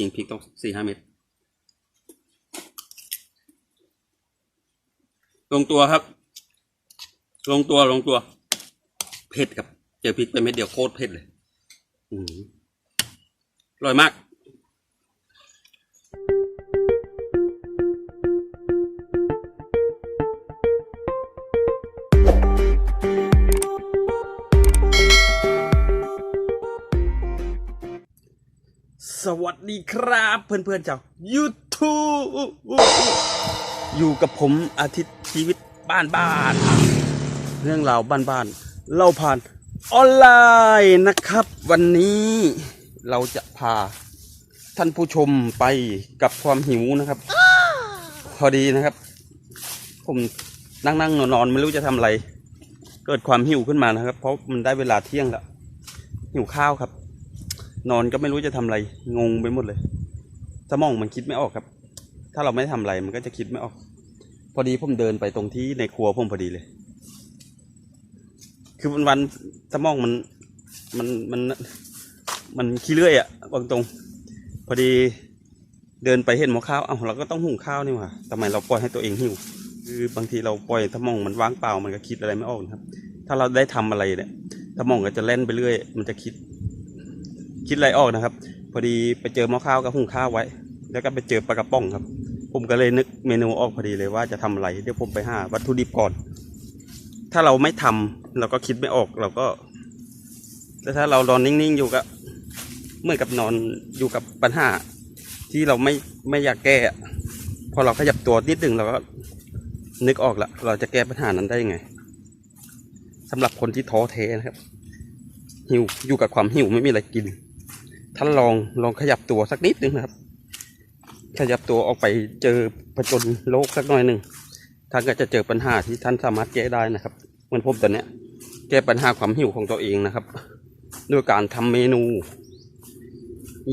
ริงพริกต้องสี่ห้าเม็ดลงตัวครับ ลงตัวลงตัว เผ็ดครับ เจอพริกไปเม็ดเดียวโคตรเผ็ดเลย อือร่อยมาก สวัสดีครับเพื่อนๆจาก YouTube อยู่กับผมอาทิตย์ชีวิตบ้านบ้านๆเรื่องราวบ้านบ้านๆเล่าผ่านออนไลน์นะครับ วันนี้เราจะพาท่านผู้ชมไปกับความหิวนะครับ พอดีนะครับ ผมนั่งนั่งนอนนอนไม่รู้จะทำอะไร เกิดความหิวขึ้นมานะครับ เพราะมันได้เวลาเที่ยงแล้วหิวข้าวครับ นอนก็ไม่รู้จะทำอะไรงงไปหมดเลย สมองมันคิดไม่ออกครับ ถ้าเราไม่ทำอะไรมันก็จะคิดไม่ออก พอดีผมเดินไปตรงที่ในครัวผมพอดีเลย คือวันวันสมองมันมันมันมันขี้เลื่อยอะบางตรง พอดีเดินไปเห็นหม้อข้าว เอ้าเราก็ต้องหุงข้าวนี่หว่าทำไมเราปล่อยให้ตัวเองหิว คือบางทีเราปล่อยสมองมันว่างเปล่ามันก็คิดอะไรไม่ออกครับ ถ้าเราได้ทำอะไรเนี่ยสมองก็จะเล่นไปเรื่อย มันจะคิด คิดอะไรออกนะครับ พอดีไปเจอหม้อข้าวกับหุงข้าวไว้ แล้วก็ไปเจอปลากระป๋องครับ ผมก็เลยนึกเมนูออกพอดีเลยว่าจะทำอะไรเดี๋ยวผมไปหาวัตถุดิบก่อน ถ้าเราไม่ทำเราก็คิดไม่ออกเราก็แต่ถ้าเรานอนนิ่งๆอยู่ก็เหมือนกับนอนอยู่กับปัญหา ที่เราไม่ไม่อยากแก้พอเราขยับตัวนิดหนึ่งเราก็นึกออกละเราจะแก้ปัญหานั้นได้ยังไงสำหรับคนที่ท้อแท้นะครับ หิวอยู่กับความหิวไม่มีอะไรกิน ท่านลองลองขยับตัวสักนิดนึงนะครับ ขยับตัวออกไปเจอผจญโลกสักหน่อยหนึ่งท่านก็จะเจอปัญหาที่ท่านสามารถแก้ได้นะครับเหมือนผมตอนเนี้ยแก้ปัญหาความหิวของตัวเองนะครับ ด้วยการทำเมนู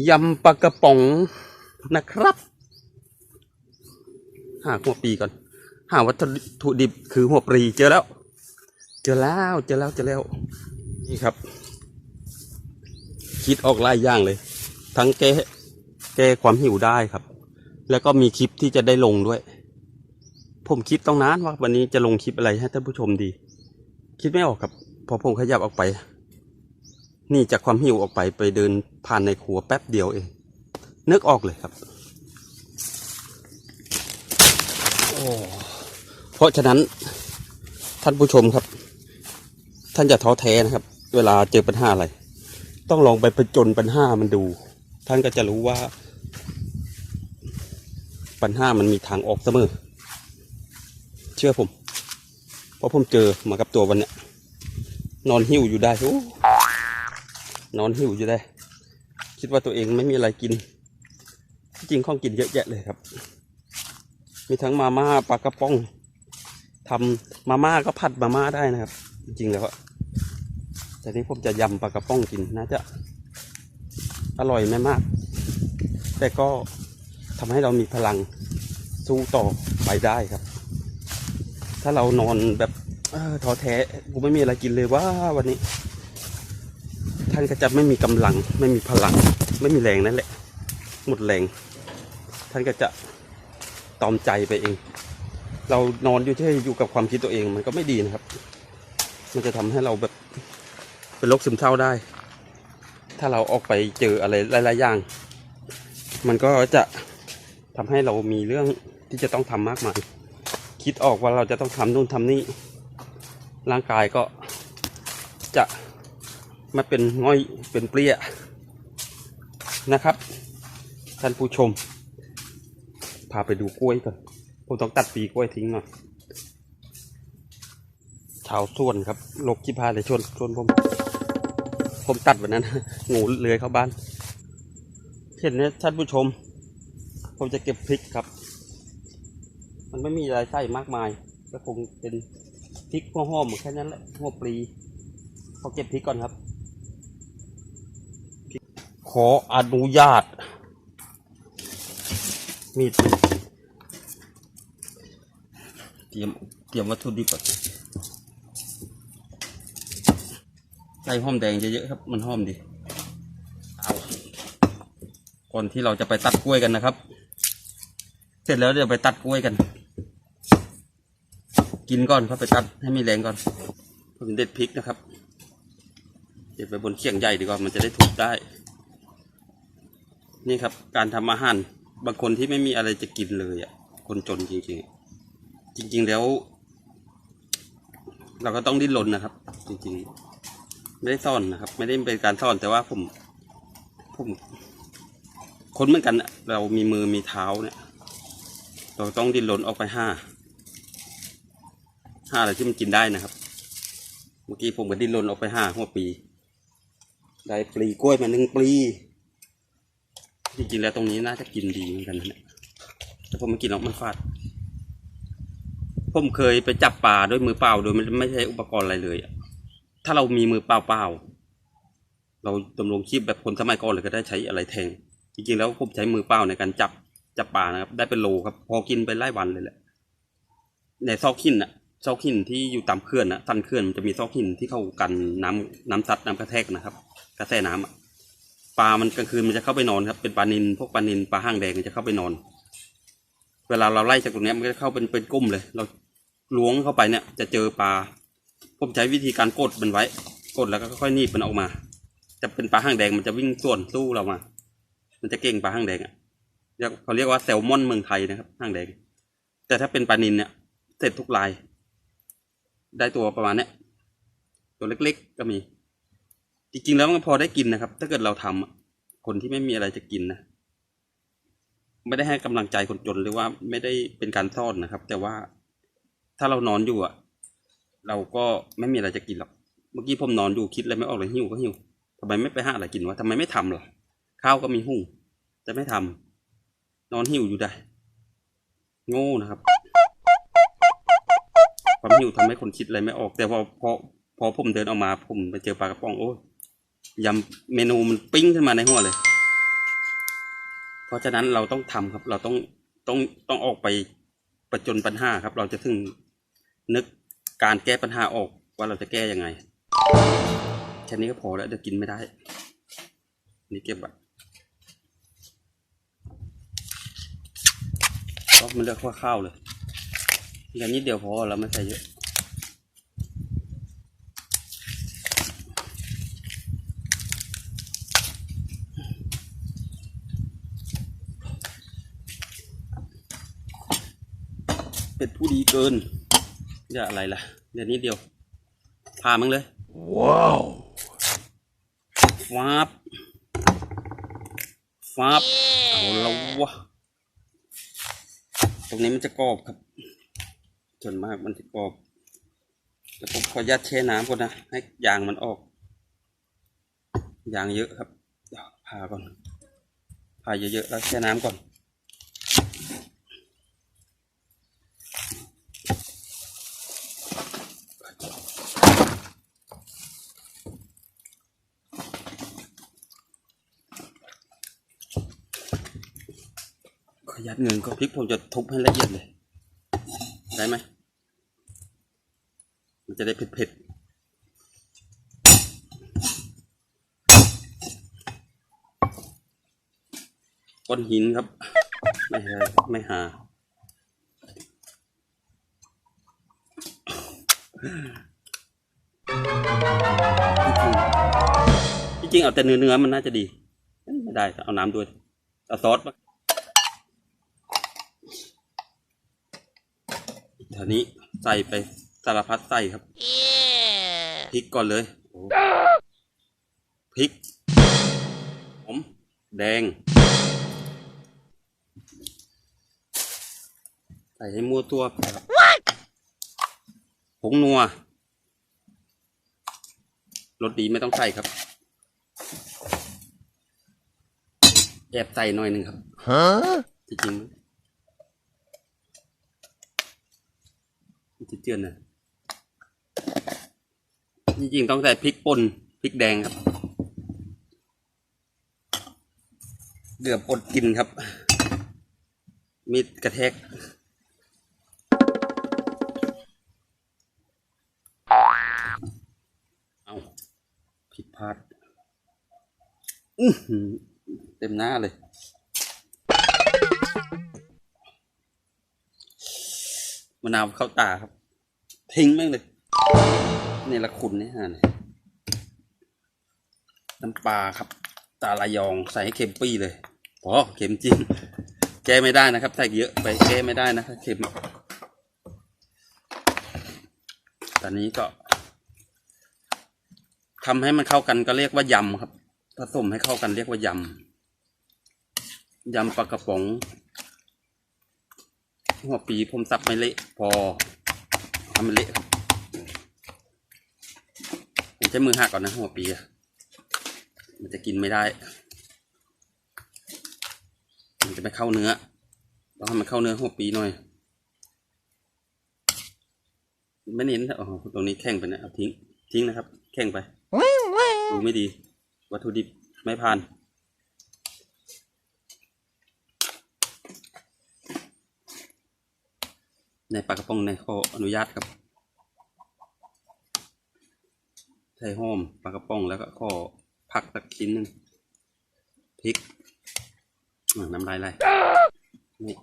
ยำปลากระป๋องนะครับ หาหัวปีก่อน หาวัตถุดิบคือหัวปรีเจอแล้ว เจอแล้วเจอแล้วเจอแล้วนี่ครับ คิดออกหลายอย่างเลย ทั้งแก้แก้ความหิวได้ครับ แล้วก็มีคลิปที่จะได้ลงด้วย ผมคิดต้องนานว่าวันนี้จะลงคลิปอะไรให้ท่านผู้ชมดี คิดไม่ออกครับ พอผมขยับออกไป นี่จากความหิวออกไปไปเดินผ่านในครัวแป๊บเดียวเองนึกออกเลยครับเพราะฉะนั้นท่านผู้ชมครับ ท่านจะท้อแท้นะครับ เวลาเจอปัญหาอะไร ต้องลองไปผจญปัญหามันดู ท่านก็จะรู้ว่า ปัญหามันมีทางออกเสมอ เชื่อผม เพราะผมเจอมากับตัววันเนี้ยนอนหิวอยู่ได้โอ้นอนหิวอยู่ได้ คิดว่าตัวเองไม่มีอะไรกิน จริงข้องกินเยอะแยะเลยครับ มีทั้งมาม่าปลากระป๋องทำมาม่าก็ผัดมาม่าได้นะครับ จริงๆแล้วอะ แต่นี้ผมจะยำปลากระป๋องกินน่าจะอร่อยไม่มาก แต่ก็ทำให้เรามีพลังสู้ต่อไปได้ครับ ถ้าเรานอนแบบออท้อแท้กูไม่มีอะไรกินเลยว่าวันนี้ ท่านก็จะไม่มีกำลัง ไม่มีพลัง ไม่มีแรงนั่นแหละ หมดแรง ท่านก็จะตอมใจไปเอง เรานอนอยู่ที่อยู่กับความคิดตัวเองมันก็ไม่ดีนะครับ มันจะทำให้เราแบบ เป็นโรคซึมเศร้าได้ ถ้าเราออกไปเจออะไรหลาย ๆ อย่าง มันก็จะทำให้เรามีเรื่องที่จะต้องทำมากมาย คิดออกว่าเราจะต้องทำนู่นทำนี่ ร่างกายก็จะมาเป็นง่อยเป็นเปรี้ยนะครับ ท่านผู้ชม พาไปดูกล้วยก่อนผมต้องตัดปีกล้วยทิ้งหน่อยชาวส่วนครับลกขี้พาเลยชนชนผม ผมตัดวันนั้นงูเลื้อยเข้าบ้านเห็นนี่ยท่านผู้ชม ผมจะเก็บพริกครับ มันไม่มีอะไรใส่มากมาย ก็คงเป็นพริกหัวหอมแค่นั้นแหละหัวปลีขอเก็บพริกก่อนครับ ขออนุญาต มีดเตรียมเตรียมวัตถุดิบก่อน ใส่หอมแดงเยอะๆครับ มันหอมดีเอาก่อนที่เราจะไปตัดกล้วยกันนะครับ เสร็จแล้วเดี๋ยวไปตัดกล้วยกัน กินก่อนครับไปตัดให้มีแรงก่อนผมเด็ดพริกนะครับเด็ดไปบนเขียงใหญ่ดีกว่ามันจะได้ถูกได้ นี่ครับ การทำอาหารบางคนที่ไม่มีอะไรจะกินเลยอะ คนจนจริงๆ จริง ๆ แล้ว เราก็ต้องดิ้นรนนะครับ จริง ๆ ไม่ได้ซ่อนนะครับ ไม่ได้เป็นการซ่อนแต่ว่าผม ผมคนเหมือนกันเรามีมือมีเท้าเนี่ย เราต้องดิ้นรนออกไปห้าห้าอะไรที่มันกินได้นะครับ เมื่อกี้ผมก็ดิ้นรนออกไปห้าหัวปี ได้ปลีกล้วยมาหนึ่งปลีจริงๆแล้วตรงนี้น่าจะกินดีเหมือนกันนะเนี่ยแต่ผมไม่กินหรอกมันฟาด ผมเคยไปจับปลาด้วยมือเปล่าโดยไม่ไม่ใช่อุปกรณ์อะไรเลยอะ ถ้าเรามีมือเปล่าเปล่าๆเราดำรงชีพแบบคนสมัยก่อนเลยก็ได้ใช้อะไรแทง จริงๆแล้วผมใช้มือเปล่าในการจับจับปลานะครับ ได้เป็นโลครับ พอกินไปไล่วันเลยแหละ ในซอกหินน่ะซอกหินที่อยู่ตามเขื่อนนะสันเขื่อนมันจะมีซอกหินที่เข้ากันน้ำน้ำซัดน้ำกระแทกนะครับ กระแสน้ำอะปลามันกลางคืนมันจะเข้าไปนอนครับ เป็นปลานินพวกปลานินปลาห้างแดงมันจะเข้าไปนอน เวลาเราไล่จากตรงนี้มันก็จะเข้าเป็นเป็นกุ้มเลย เราล้วงเข้าไปเนี่ย จะเจอปลา ผมใช้วิธีการกดมันไว้ กดแล้วก็ค่อยๆหนีบมันออกมา จะเป็นปลาห้างแดงมันจะวิ่งส่วนสู้เรามา มันจะเก่งปลาห้างแดงอะเรียกเขาเรียกว่าแซลมอนเมืองไทยนะครับห้างแดง แต่ถ้าเป็นปลานินเนี่ยเสร็จทุกลาย ได้ตัวประมาณเนี้ยตัวเล็กๆก็มี จริงๆแล้วมันพอได้กินนะครับ ถ้าเกิดเราทำอะคนที่ไม่มีอะไรจะกินนะไม่ได้ให้กำลังใจคนจนหรือว่าไม่ได้เป็นการซ่อนนะครับ แต่ว่าถ้าเรานอนอยู่อะ เราก็ไม่มีอะไรจะกินหรอก เมื่อกี้ผมนอนอยู่คิดอะไรไม่ออกเลยหิวก็หิวทำไมไม่ไปหาอะไรกินวะทำไมไม่ทำล่ะ ข้าวก็มีหุงแต่ไม่ทำนอนหิวอยู่ได้ โง่นะครับ ความหิวทำให้คนคิดอะไรไม่ออก แต่พอพอพอผมเดินออกมา ผมไปเจอปลากระป๋องโอ้ยยำเมนูมันปิ้งขึ้นมาในหัวเลย เพราะฉะนั้นเราต้องทำครับ เราต้องต้องต้องออกไปประจนปัญหาครับ เราจะถึงนึก การแก้ปัญหาออกว่าเราจะแก้ยังไง แค่นี้ก็พอแล้วเดี๋ยวกินไม่ได้ นี่เก็บแบบก็มันเลือกข้าวเลยอย่างนี้เดียวพอเราไม่ใส่เยอะเป็นผู้ดีเกิน อย่าอะไรล่ะเดี๋ยวนี้เดียวพามึงเลย ว้าวฟาบฟาบเอาแล้ววะตรงนี้มันจะกรอบครับส่วนมากมันจะกรอบแต่ผมขอยัดแช่น้ำก่อนนะให้ยางมันออกยางเยอะครับเดี๋ยวพาก่อนพาเยอะๆแล้วแช่น้ำก่อน ขยัดเงินก็พริกผมจะทุบให้ละเอียดเลย ได้ไหม มันจะได้เผ็ดๆก้อนหินครับ ไม่หาไม่หา จริงๆเอาแต่เนื้อเนื้อๆมันน่าจะดี ไม่ได้ เอาน้ำด้วยเอาซอสมา ทีนี้ใส่ไปสารพัดใส่ครับพริกก่อนเลยโอ้พริกหอมแดง ใส่ให้มั่วตัวไปครับผงนัวรสดีไม่ต้องใส่ครับแอบใส่หน่อยหนึ่งครับฮะจริงๆมัน จะเจือนนะจริงๆต้องใส่พริกป่นพริกแดงครับเดือบอดกินครับ มีดกระแทกเอาผิดพลาดเต็มหน้าเลยมะนาวเข้าตาครับ ทิ้งแม่งเลยนี่ละคุณนี่ฮะเนี่ยน้ำปลาครับ ตาลายองใส่ให้เค็มปี้เลยพอเค็มจริง แก้ไม่ได้นะครับใส่เยอะไปแก้ไม่ได้นะเค็มตอนนี้ก็ทำให้มันเข้ากันก็เรียกว่ายำครับ ผสมให้เข้ากันเรียกว่ายำยำปลากระป๋องหัวปีผมสับไม่เละพอ ทำมันเละครับผมใช้มือหักก่อนนะหัวปีอะมันจะกินไม่ได้ มันจะไม่เข้าเนื้อต้องให้มันเข้าเนื้อหัวปีหน่อยไม่เน้นนะอ๋อตรงนี้แข็งไปนะเอาทิ้งทิ้งนะครับ แข็งไปดูไม่ดี วัตถุดิบไม่ผ่าน ในปลากระป๋องในขออนุญาตครับใส่หอมปลากระป๋องแล้วก็ขอผักสักชิ้นหนึ่งพริกอ่าน้ำลายไหลนี่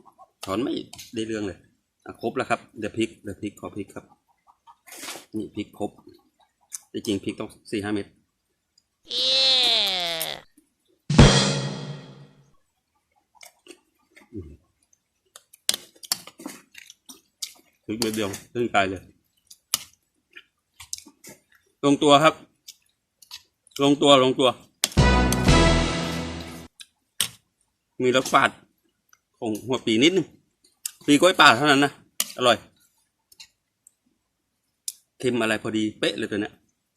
ถอนไม่ได้เรื่องเลยครบแล้วครับเดี๋ยวพริกเดี๋ยวพริกขอพริกครับนี่พริกครบจริงพริกต้องสี่ห้าเม็ด พริกเม็ดเดียวซึ่งตายเลย ลงตัวครับ ลงตัวลงตัว มีรสฝาดของหัวปีนิดนึงปีกล้วยป่าเท่านั้นนะ อร่อยเค็มอะไรพอดีเป๊ะเลยตัวเนี้ย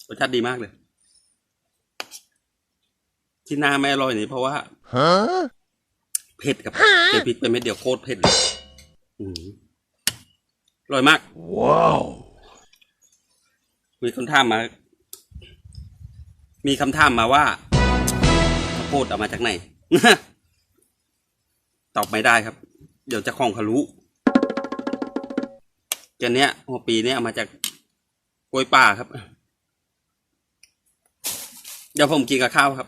รสชาติดีมากเลย ที่หน้าไม่อร่อยนี่เพราะว่าเผ็ดกับเจอพริกไปเม็ดเดียวโคตรเผ็ดเลย อืม อร่อยมาก ว้าว มีคำถามมา มีคำถามมาว่าข้าวโพดเอามาจากไหน ตอบไม่ได้ครับ เดี๋ยวจะคลองทะลุแกเนี้ยหัวปีเนี้ยเอามาจากกล้วยป่าครับ เดี๋ยวผมกินกับข้าวครับ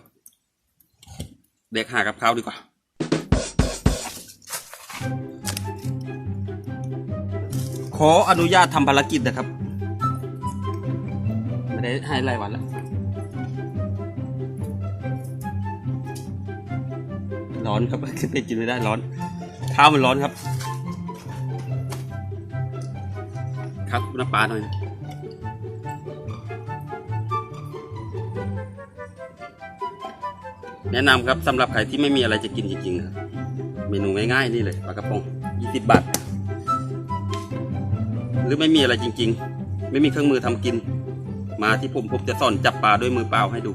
เด็กหากับข้าวดีกว่า ขออนุญาตทำภารกิจนะครับ ไม่ได้ให้รายวันแล้ว ร้อนครับขึ้นไปกินไม่ได้ร้อนข้าวมันร้อนครับ ครับน้ำปลาหน่อยแนะนำครับสำหรับใครที่ไม่มีอะไรจะกินจริงๆครับเมนูง่ายๆนี่เลยปลากระป๋อง20 บาท รือไม่มีอะไรจริง ๆ ไม่มีเครื่องมือทำกิน มาที่ผมผมจะสอนจับปลาด้วยมือเปล่าให้ดู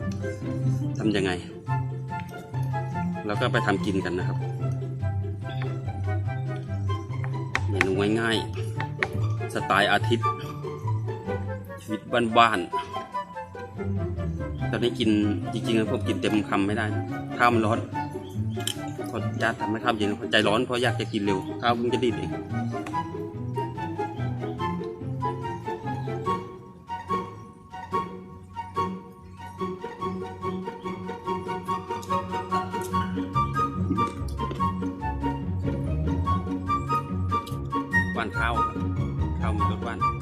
ทำยังไง แล้วก็ไปทำกินกันนะครับเมนูง่ายๆสไตล์อาทิตย์ชีวิตบ้านๆตอนนี้กินจริงๆผมกินเต็มคำไม่ได้ข้าวมันร้อนขออนุญาตทำให้ข้าวเย็นพราะใจร้อนเพราะอยากจะกินเร็วข้าวเพิ่งจะดีดเอง ว่านข้าวข้าวมีรสหว่าน